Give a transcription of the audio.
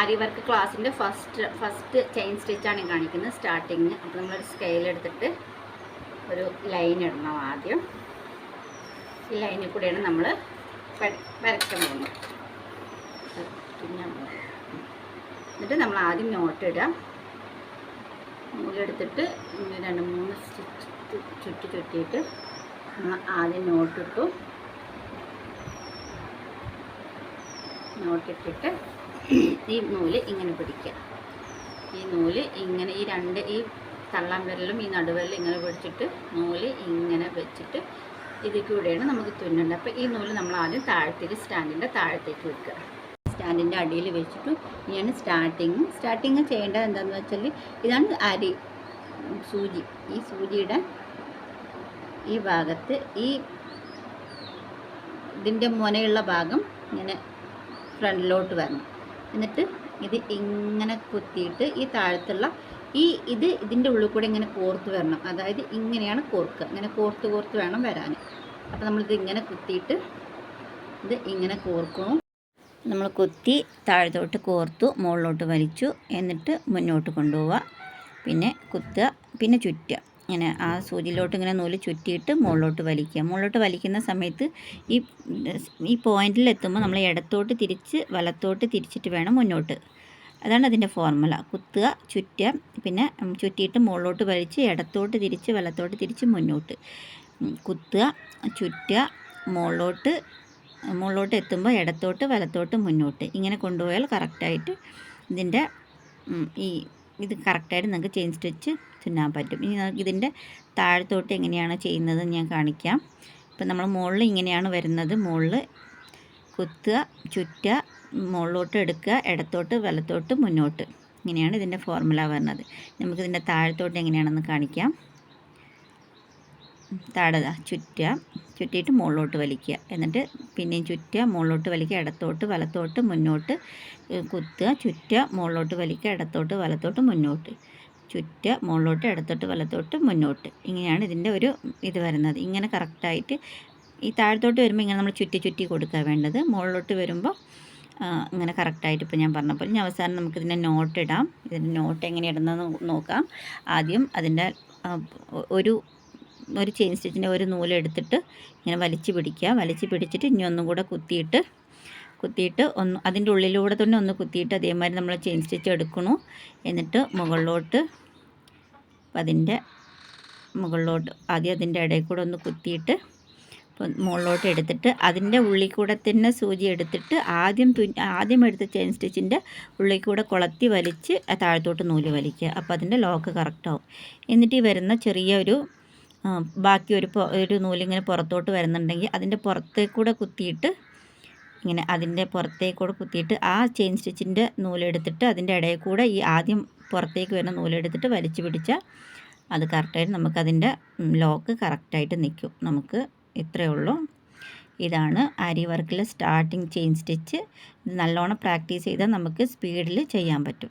ആരി work ക്ലാസ്സിന്റെ first first chain സ്റ്റിച്ചാണ് കാണിക്കുന്നത് സ്റ്റാർട്ടിങ് അപ്പോൾ നമ്മളൊരു സ്കെയിൽ എടുത്തിട്ട് ഒരു ലൈൻ ഇടണം ആദ്യം. ഈ ലൈനിൽ കൂടെയാണ് നമ്മൾ വരയ്ക്കാൻ പോകുന്നത് പിന്നെ എന്നിട്ട് നമ്മൾ ആദ്യം നോട്ട് ഇടാം നൂലെടുത്തിട്ട് രണ്ട് മൂന്ന് സ്റ്റിച്ച് ചുറ്റി ചുറ്റിയിട്ട് നമ്മൾ ആദ്യം നോട്ടിട്ടു നോട്ടിട്ടിട്ട് ഈ നൂൽ ഇങ്ങനെ പിടിക്കുക. ഈ നൂൽ ഇങ്ങനെ ഈ രണ്ട് ഈ തള്ളാൻ വിരലും ഈ നടുവിരലും ഇങ്ങനെ പിടിച്ചിട്ട് നൂൽ ഇങ്ങനെ വെച്ചിട്ട് ഇതിൽ കൂടെയാണ് നമുക്ക് തുന്നേണ്ടത് അപ്പോൾ ഈ നൂൽ നമ്മൾ ആദ്യം താഴത്തേക്ക് സ്റ്റാൻഡിന്റെ താഴത്തേക്ക് വെക്കുക. സ്റ്റാൻഡിന്റെ അടിയിൽ വെച്ചിട്ട് ഇനിയാണ് സ്റ്റാർട്ടിങ്. സ്റ്റാർട്ടിങ് ചെയ്യേണ്ടത് എന്താണെന്ന് വെച്ചാൽ ഇതാണ് അരി സൂചി. ഈ സൂചിയുടെ ഈ ഭാഗത്ത് ഈ ഇതിന്റെ മുനയുള്ള ഭാഗം ഇങ്ങനെ ഫ്രണ്ടിലോട്ട് വരണം. എന്നിട്ട് ഇത് ഇങ്ങനെ കുത്തിയിട്ട് ഈ താഴത്തുള്ള ഈ ഇത് ഇതിന്റെ ഉള്ളിൽ കൂടെ ഇങ്ങനെ കോർത്ത് വരണം. അതായത് ഇങ്ങനെയാണ് കോർക്കുക. ഇങ്ങനെ കോർത്ത് കോർത്ത് വേണം വരാൻ. അപ്പോൾ നമ്മളിത് ഇങ്ങനെ കുത്തിയിട്ട് ഇത് ഇങ്ങനെ കോർക്കണം നമ്മൾ കുത്തി താഴത്തോട്ട് കോർത്തു മുകളിലോട്ട് വലിച്ചു എന്നിട്ട് മുന്നോട്ട് കൊണ്ടുപോവുക. പിന്നെ കുത്തുക പിന്നെ ചുറ്റുക. ഇങ്ങനെ ആ സൂചിയിലോട്ട് ഇങ്ങനെ നൂൽ ചുറ്റിയിട്ട് മുകളിലോട്ട് വലിക്കുക. മുകളിലോട്ട് വലിക്കുന്ന സമയത്ത് ഈ ഈ പോയിന്റിൽ എത്തുമ്പോൾ നമ്മൾ ഇടത്തോട്ട് തിരിച്ച് വലത്തോട്ട് തിരിച്ചിട്ട് വേണം മുന്നോട്ട്. അതാണ് അതിന്റെ ഫോർമുല. കുത്തുക ചുറ്റുക പിന്നെ ചുറ്റിയിട്ട് മുകളിലോട്ട് വലിച്ച് ഇടത്തോട്ട് തിരിച്ച് വലത്തോട്ട് തിരിച്ച് മുന്നോട്ട്. കുത്തുക ചുറ്റുക മുകളിലോട്ട് മുകളിലോട്ട് എത്തുമ്പോൾ ഇടത്തോട്ട് വലത്തോട്ട് മുന്നോട്ട്. ഇങ്ങനെ കൊണ്ടുപോയാൽ കറക്റ്റായിട്ട് ഇതിന്റെ ഈ ഇത് കറക്റ്റായിട്ട് നിങ്ങൾക്ക് ചെയിൻ സ്റ്റിച്ച് തുന്നാൻ പറ്റും. ഇനി നമുക്ക് ഇതിന്റെ താഴത്തോട്ട് എങ്ങനെയാണ് ചെയ്യുന്നത് ഞാൻ കാണിക്കാം. ഇപ്പം നമ്മൾ മുകളിൽ ഇങ്ങനെയാണ് വരുന്നത്. മുകളിൽ കുത്തുക ചുറ്റുക മുകളിലോട്ട് എടുക്കുക ഇടത്തോട്ട് വലത്തോട്ട് മുന്നോട്ട്. ഇങ്ങനെയാണ് ഇതിന്റെ ഫോർമുല വരുന്നത്. നമുക്കിതിന്റെ താഴത്തോട്ട് എങ്ങനെയാണെന്ന് കാണിക്കാം. താഴെ ചുറ്റുക ചുറ്റിയിട്ട് മുകളിലോട്ട് വലിക്കുക. എന്നിട്ട് പിന്നെയും ചുറ്റുക മുകളിലോട്ട് വലിക്കുക ഇടത്തോട്ട് വലത്തോട്ട് മുന്നോട്ട് കുത്തുക ചുറ്റുക മുകളിലോട്ട് വലിക്കുക ഇടത്തോട്ട് വലത്തോട്ട് മുന്നോട്ട്. ചുറ്റുക മുകളിലോട്ട് ഇടത്തോട്ട് വലത്തോട്ട് മുന്നോട്ട്. ഇങ്ങനെയാണ് ഇതിന്റെ ഒരു ഇത് വരുന്നത്. ഇങ്ങനെ കറക്റ്റായിട്ട് ഈ താഴത്തോട്ട് വരുമ്പോൾ ഇങ്ങനെ നമ്മൾ ചുറ്റി ചുറ്റി കൊടുക്കുക വേണ്ടത്. മുകളിലോട്ട് വരുമ്പോൾ ഇങ്ങനെ കറക്റ്റായിട്ട് ഇപ്പോൾ ഞാൻ പറഞ്ഞപ്പോൾ ഇനി അവസാനം നമുക്കിതിന്റെ നോട്ട് ഇടാം. ഇതിന്റെ നോട്ട് എങ്ങനെ ഇടുന്നതെന്ന് നോക്കാം. ആദ്യം അതിന്റെ ഒരു ഒരു ചെയിൻ സ്റ്റിച്ചിന്റെ ഒരു നൂലെടുത്തിട്ട് ഇങ്ങനെ വലിച്ചു പിടിക്കുക. വലിച്ചു പിടിച്ചിട്ട് ഇനി ഒന്നും കൂടെ കുത്തിയിട്ട് കുത്തിയിട്ട് ഒന്ന് അതിന്റെ ഉള്ളിലൂടെ തന്നെ ഒന്ന് കുത്തിയിട്ട് അതേമാതിരി നമ്മൾ ചെയിൻ സ്റ്റിച്ച് എടുക്കണു. എന്നിട്ട് മുകളിലോട്ട് അതിന്റെ മുകളിലോട്ട് ആദ്യം അതിന്റെ ഇടയിൽ കൂടെ ഒന്ന് കുത്തിയിട്ട് മുകളിലോട്ട് എടുത്തിട്ട് അതിന്റെ ഉള്ളിൽ കൂടെ തന്നെ സൂചി എടുത്തിട്ട് ആദ്യം തു ആദ്യം എടുത്ത ചെയിൻ സ്റ്റിച്ചിന്റെ ഉള്ളിൽ കൂടെ കൊളത്തി വലിച്ച് താഴത്തോട്ട് നൂൽ വലിക്കുക. അപ്പോൾ അതിന്റെ ലോക്ക് കറക്റ്റാവും. എന്നിട്ട് ഈ വരുന്ന ചെറിയൊരു ബാക്കി ഒരു ഒരു നൂലിങ്ങനെ പുറത്തോട്ട് വരുന്നുണ്ടെങ്കിൽ അതിന്റെ പുറത്തേക്കൂടെ കുത്തിയിട്ട് ഇങ്ങനെ അതിന്റെ പുറത്തേക്കൂടെ കുത്തിയിട്ട് ആ ചെയിൻ സ്റ്റിച്ചിന്റെ നൂലെടുത്തിട്ട് അതിന്റെ ഇടയിൽ കൂടെ ഈ ആദ്യം പുറത്തേക്ക് വരുന്ന നൂലെടുത്തിട്ട് വലിച്ചു പിടിച്ചാൽ അത് കറക്റ്റായിട്ട് നമുക്കതിന്റെ ലോക്ക് കറക്റ്റായിട്ട് നിൽക്കും. നമുക്ക് ഇത്രയേ ഉള്ളൂ. ഇതാണ് അരി വർക്കിലെ സ്റ്റാർട്ടിങ് ചെയിൻ സ്റ്റിച്ച്. ഇത് നല്ലോണം പ്രാക്ടീസ് ചെയ്താൽ നമുക്ക് സ്പീഡിൽ ചെയ്യാൻ പറ്റും.